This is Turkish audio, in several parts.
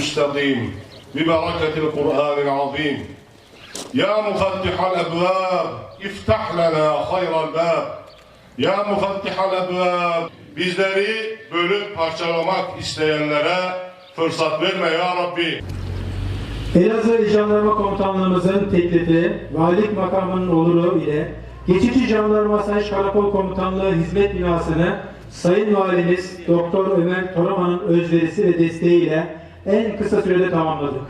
المستقيم ببركة القرآن العظيم يا مفتح الأبواب افتح لنا خير الباب Ya mufattihal ebvab bizleri bölüp parçalamak isteyenlere fırsat verme ya Rabbi. Elazığ İl Jandarma Komutanlığımızın teklifi, valilik makamının oluru ile geçici jandarma Sayış Karakol Komutanlığı hizmet binasını Sayın Valimiz Doktor Ömer Toraman'ın özverisi ve desteğiyle en kısa sürede tamamladık.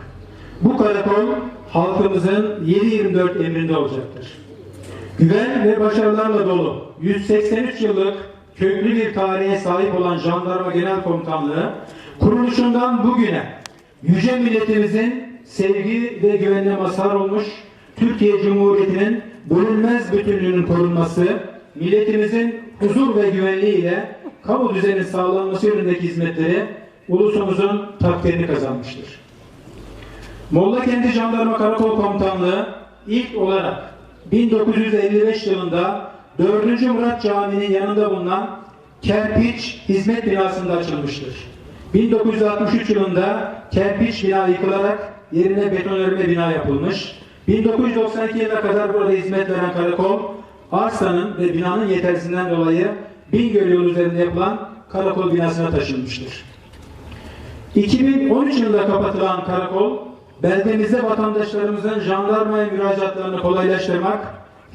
Bu karakol halkımızın 7-24 emrinde olacaktır. Güven ve başarılarla dolu 183 yıllık köklü bir tarihe sahip olan Jandarma Genel Komutanlığı kuruluşundan bugüne yüce milletimizin sevgi ve güvenine mazhar olmuş Türkiye Cumhuriyeti'nin bölünmez bütünlüğünün korunması, milletimizin huzur ve güvenliği ile kamu düzeni sağlanması yönündeki hizmetleri ulusumuzun takdirini kazanmıştır. Mollakendi Jandarma Karakol Komutanlığı ilk olarak 1955 yılında 4. Murat Camii'nin yanında bulunan kerpiç hizmet binasında açılmıştır. 1963 yılında kerpiç bina yıkılarak yerine betonarme bina yapılmış. 1992 yılına kadar burada hizmet veren karakol arsanın ve binanın yetersizliğinden dolayı Bingöl yolu üzerinde yapılan karakol binasına taşınmıştır. 2013 yılında kapatılan karakol, beldemizde vatandaşlarımızın jandarmaya müracaatlarını kolaylaştırmak,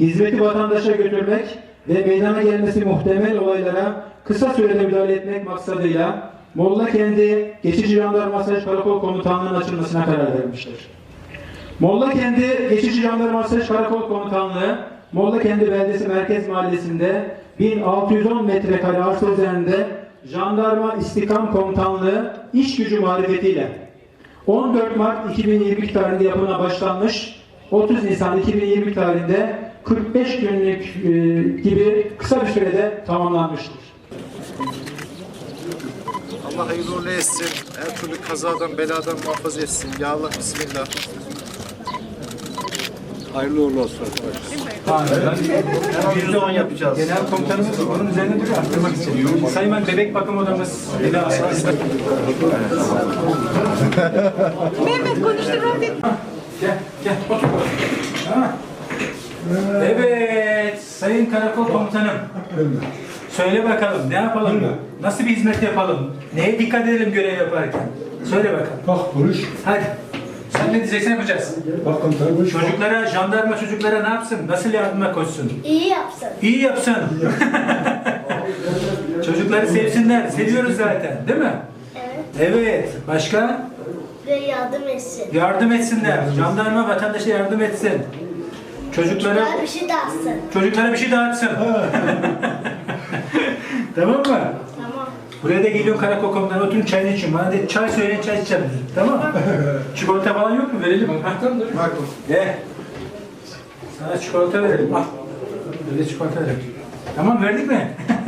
hizmeti vatandaşa götürmek ve meydana gelmesi muhtemel olaylara kısa sürede müdahale etmek maksadıyla Molla kendi geçici jandarma Asayiş Karakol Komutanlığı'nın açılmasına karar vermiştir. Molla kendi geçici jandarma Asayiş Karakol Komutanlığı Molla kendi beldesi merkez mahallesinde 1610 metrekare arsa üzerinde jandarma istikam komutanlığı iş gücü marifetiyle 14 Mart 2022 tarihinde yapımına başlanmış 30 Nisan 2022 tarihinde 45 günlük e, gibi kısa bir sürede tamamlanmıştır. Allah hayırlı etsin. Her türlü kazadan, beladan muhafaza etsin. Ya Allah, Bismillah. Hayırlı uğurlu olsun arkadaşlar. %10 yapacağız. Genel komutanımız bunun üzerine duruyor arttırmak için. Sayın ben bebek bakım odamız. Mehmet konuşturma bir. Gel, gel, otur. Evet, Sayın Karakol Komutanım. Söyle bakalım, ne yapalım? Nasıl bir hizmet yapalım? Neye dikkat edelim görev yaparken? Söyle bakalım. Bak konuş. Hadi. Sen ne diyeceksen yapacağız. Bak komutanım. Çocuklara, jandarma çocuklara ne yapsın? Nasıl yardıma koşsun? İyi yapsın. İyi yapsın. Çocukları sevsinler. Seviyoruz zaten, değil mi? Evet. Evet. Başka? Ve yardım etsin. Yardım etsinler. Jandarma vatandaşa yardım etsin. Çocuklara Daha bir şey dağıtsın. çocuklara bir şey dağıtsın. tamam mı? Buraya da geliyor karakol komutanı oturun çayını için. Bana de çay söyleyin çay içeceğim dedi. Tamam mı? Çikolata falan yok mu? Verelim. Ha, tamam dur. Gel. Sana çikolata verelim. Al. Böyle çikolata verelim. Tamam verdik mi?